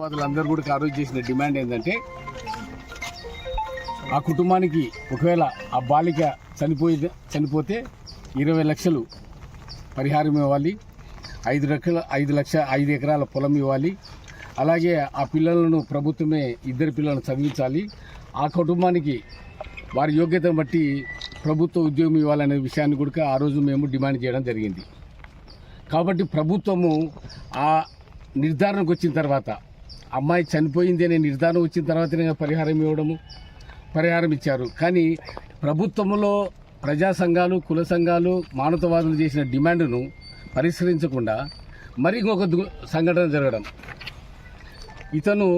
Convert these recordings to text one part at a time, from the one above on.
వాళ్ళందరూ కూడా ఆ రోజు చేసిన డిమాండ్ ఏంటంటే ఆ కుటుంబానికి ఒకవేళ ఆ బాలిక చనిపోయి చనిపోతే ఇరవై లక్షలు పరిహారం ఇవ్వాలి ఐదు లక్షల ఐదు లక్ష ఐదు ఎకరాల పొలం ఇవ్వాలి. అలాగే ఆ పిల్లలను ప్రభుత్వమే ఇద్దరు పిల్లలను చదివించాలి. ఆ కుటుంబానికి వారి యోగ్యతను బట్టి ప్రభుత్వ ఉద్యోగం ఇవ్వాలనే విషయాన్ని కూడా ఆ రోజు మేము డిమాండ్ చేయడం జరిగింది. కాబట్టి ప్రభుత్వము ఆ నిర్ధారణకు వచ్చిన తర్వాత అమ్మాయి చనిపోయింది అనే నిర్ధారణ వచ్చిన తర్వాతనే పరిహారం ఇవ్వడము పరిహారం ఇచ్చారు. కానీ ప్రభుత్వంలో ప్రజా సంఘాలు కుల సంఘాలు మానవతావాదులు చేసిన డిమాండ్ను పరిష్కరించకుండా మరి ఇంకొక సంఘటన జరగడం. ఇతను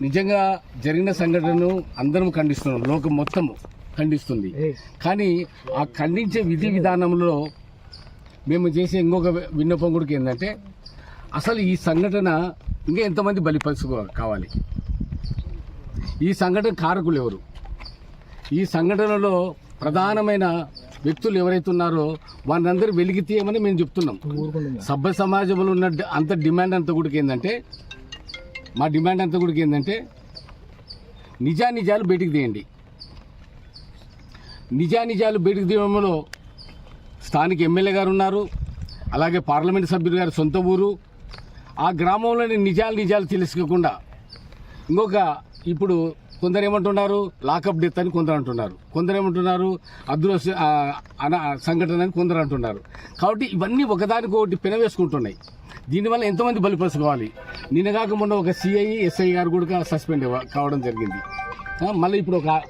నిజంగా జరిగిన సంఘటనను అందరం ఖండిస్తున్నాం. లోకం మొత్తం ఖండిస్తుంది. కానీ ఆ ఖండించే విధి విధానంలో మేము చేసే ఇంకొక విన్నపం కూడా ఏంటంటే అసలు ఈ సంఘటన ఇంకా ఎంతమంది బలిపరుచు కావాలి. ఈ సంఘటన కారకులు ఎవరు? ఈ సంఘటనలో ప్రధానమైన వ్యక్తులు ఎవరైతే ఉన్నారో వారిని వెలికి తీయమని మేము చెప్తున్నాం. సభ్య సమాజంలో ఉన్న అంత డిమాండ్ అంతా కూడా ఏంటంటే మా డిమాండ్ అంతా కూడా ఏంటంటే నిజానిజాలు బయటికి తీయండి. నిజానిజాలు బయటికి తీయడంలో స్థానిక ఎమ్మెల్యే గారు ఉన్నారు అలాగే పార్లమెంట్ సభ్యులు గారి సొంత ఊరు ఆ గ్రామంలోని నిజాలు నిజాలు తెలుసుకోకుండా ఇంకొక ఇప్పుడు కొందరు ఏమంటున్నారు లాకప్ డెత్ అని కొందరు అంటున్నారు. కొందరు ఏమంటున్నారు అదృశ్య అన సంఘటన అని కొందరు అంటున్నారు. కాబట్టి ఇవన్నీ ఒకదానికొకటి పెనవేసుకుంటున్నాయి. దీనివల్ల ఎంతమంది బలిపరుచుకోవాలి? నిన్న కాక మొన్న ఒక సిఐ ఎస్ఐ గారు కూడా సస్పెండ్ కావడం జరిగింది. మళ్ళీ ఇప్పుడు ఒక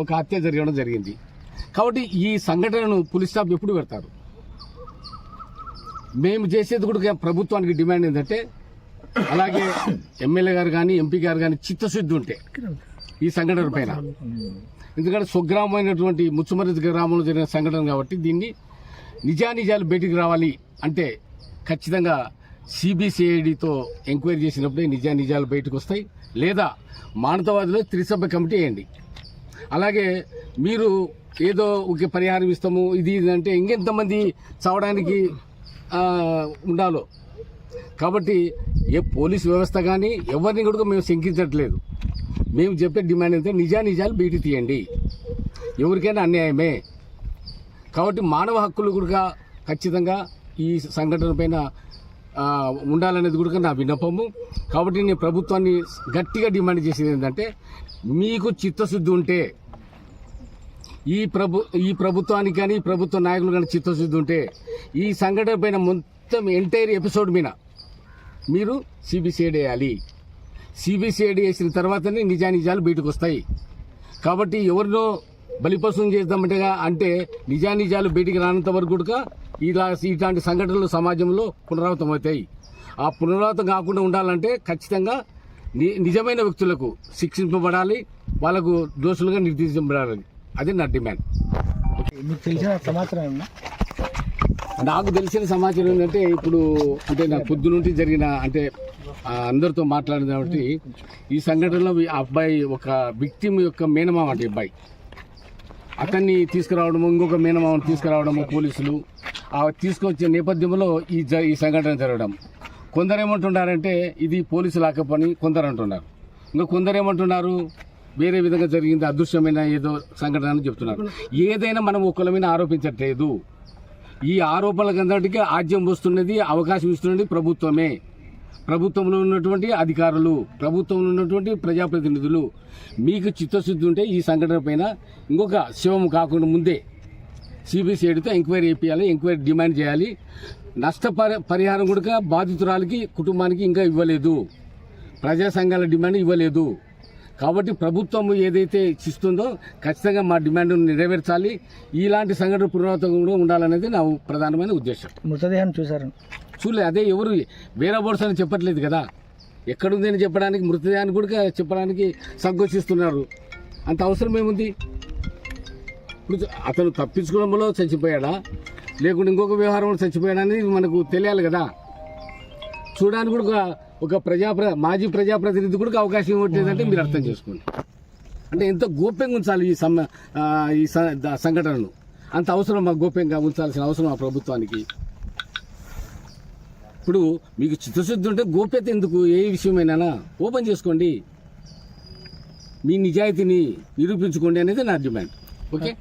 ఒక హత్య జరగడం జరిగింది. కాబట్టి ఈ సంఘటనను పులిస్ స్టాప్ ఎప్పుడు పెడతారు? మేము చేసేది కూడా ప్రభుత్వానికి డిమాండ్ ఏంటంటే అలాగే ఎమ్మెల్యే గారు కానీ ఎంపీ గారు కానీ చిత్తశుద్ధి ఉంటే ఈ సంఘటన పైన. ఎందుకంటే స్వగ్రామైనటువంటి ముచ్చుమరి గ్రామంలో జరిగిన సంఘటన కాబట్టి దీన్ని నిజానిజాలు బయటికి రావాలి అంటే ఖచ్చితంగా సిబిసిఐడితో ఎంక్వైరీ చేసినప్పుడే నిజానిజాలు బయటకు వస్తాయి. లేదా మానవతావాదిలో త్రిసభ్య కమిటీ వేయండి. అలాగే మీరు ఏదో ఒక పరిహారం ఇస్తాము ఇది ఇది అంటే ఇంకెంతమంది చావడానికి ఉండాలో. కాబట్టి ఏ పోలీస్ వ్యవస్థ కానీ ఎవరిని కూడా మేము శంకించట్లేదు. మేము చెప్పే డిమాండ్ అయితే నిజానిజాలు బీటి తీయండి. ఎవరికైనా అన్యాయమే. కాబట్టి మానవ హక్కులు కూడా ఖచ్చితంగా ఈ సంఘటన పైన ఉండాలనేది కూడా నా విన్నపము. కాబట్టి నేను ప్రభుత్వాన్ని గట్టిగా డిమాండ్ చేసేది ఏంటంటే మీకు చిత్తశుద్ధి ఉంటే ఈ ప్రభు ఈ ప్రభుత్వానికి కానీ ప్రభుత్వ నాయకులు కానీ చిత్తశుద్ధి ఉంటే ఈ సంఘటన పైన మొత్తం ఎంటైర్ ఎపిసోడ్ మీద మీరు సిబిసిఐడి వేయాలి. సిబిసిఐడి వేసిన తర్వాతనే నిజానిజాలు బయటకు వస్తాయి. కాబట్టి ఎవరినో బలిపశువుని చేద్దామంటే అంటే నిజానిజాలు బయటికి రానంత వరకు కూడా ఇలా ఇట్లాంటి సంఘటనలు సమాజంలో పునరావృతం అవుతాయి. ఆ పునరావృతం కాకుండా ఉండాలంటే ఖచ్చితంగా ని- నిజమైన వ్యక్తులకు శిక్షింపబడాలి. వాళ్ళకు దోషులుగా నిర్దేశించబడాలి అది నా డిమాండ్. మీకు తెలిసిన సమాచారం నాకు తెలిసిన సమాచారం ఏంటంటే ఇప్పుడు అంటే నాకు పొద్దు నుండి జరిగిన అంటే ఆ, అందరితో మాట్లాడిన కాబట్టి ఈ సంఘటనలో ఈ అబ్బాయి ఒక విక్టిమ్ యొక్క మేనమామ అంటే అబ్బాయి. అతన్ని తీసుకురావడము ఇంకొక మేనమామను తీసుకురావడము పోలీసులు. ఆ తీసుకొచ్చే నేపథ్యంలో ఈ జ- ఈ సంఘటన జరగడం. కొందరు ఏమంటున్నారంటే ఇది పోలీసు లాకపని కొందరు అంటున్నారు. ఇంకా కొందరు ఏమంటున్నారు వేరే విధంగా జరిగింది అదృశ్యమైన ఏదో సంఘటన అని చెప్తున్నారు. ఏదైనా మనం ఒక్కలమైన మీద ఆరోపించట్లేదు. ఈ ఆరోపణలకందరికీ ఆజ్యం వస్తున్నది అవకాశం ఇస్తున్నది ప్రభుత్వమే. ప్రభుత్వంలో ఉన్నటువంటి అధికారులు ప్రభుత్వంలో ఉన్నటువంటి ప్రజాప్రతినిధులు మీకు చిత్తశుద్ధి ఉంటే ఈ సంఘటన పైన ఇంకొక శివం కాకుండా ముందే సిబిసిఐడితో ఎంక్వైరీ చేయాలి ఎంక్వైరీ డిమాండ్ చేయాలి. నష్ట పరి- పరిహారం కూడా బాధితురాలకి కుటుంబానికి ఇంకా ఇవ్వలేదు. ప్రజా సంఘాల డిమాండ్ ఇవ్వలేదు. కాబట్టి ప్రభుత్వం ఏదైతే ఇస్తుందో ఖచ్చితంగా మా డిమాండ్ నెరవేర్చాలి. ఇలాంటి సంఘటన పునరావృతం కూడా ఉండాలనేది నా ప్రధానమైన ఉద్దేశం. మృతదేహాన్ని చూసారు చూడలే అదే ఎవరు వేరే బోర్డ్స్ అని చెప్పట్లేదు కదా. ఎక్కడుంది అని చెప్పడానికి మృతదేహాన్ని కూడా చెప్పడానికి సంకోచిస్తున్నారు. అంత అవసరం ఏముంది? ఇప్పుడు అతను తప్పించుకోవడంలో చచ్చిపోయాడా? లేకుంటే ఇంకొక వ్యవహారంలో చచ్చిపోయాడా అనేది మనకు తెలియాలి కదా. చూడడానికి కూడా ఒక- ప్రజా మాజీ ప్రజాప్రతినిధి కూడా అవకాశం ఇవ్వట్లేదంటే మీరు అర్థం చేసుకోండి. అంటే ఎంత గోప్యంగా ఉంచాలి ఈ సమ్మె ఈ సంఘటనను అంత అవసరం మా గోప్యంగా ఉంచాల్సిన అవసరం ఆ ప్రభుత్వానికి. ఇప్పుడు మీకు చిత్తశుద్ధి ఉంటే గోప్యత ఎందుకు? ఏ విషయమైనా ఓపెన్ చేసుకోండి. మీ నిజాయితీని నిరూపించుకోండి అనేది నా డిమాండ్. ఓకే?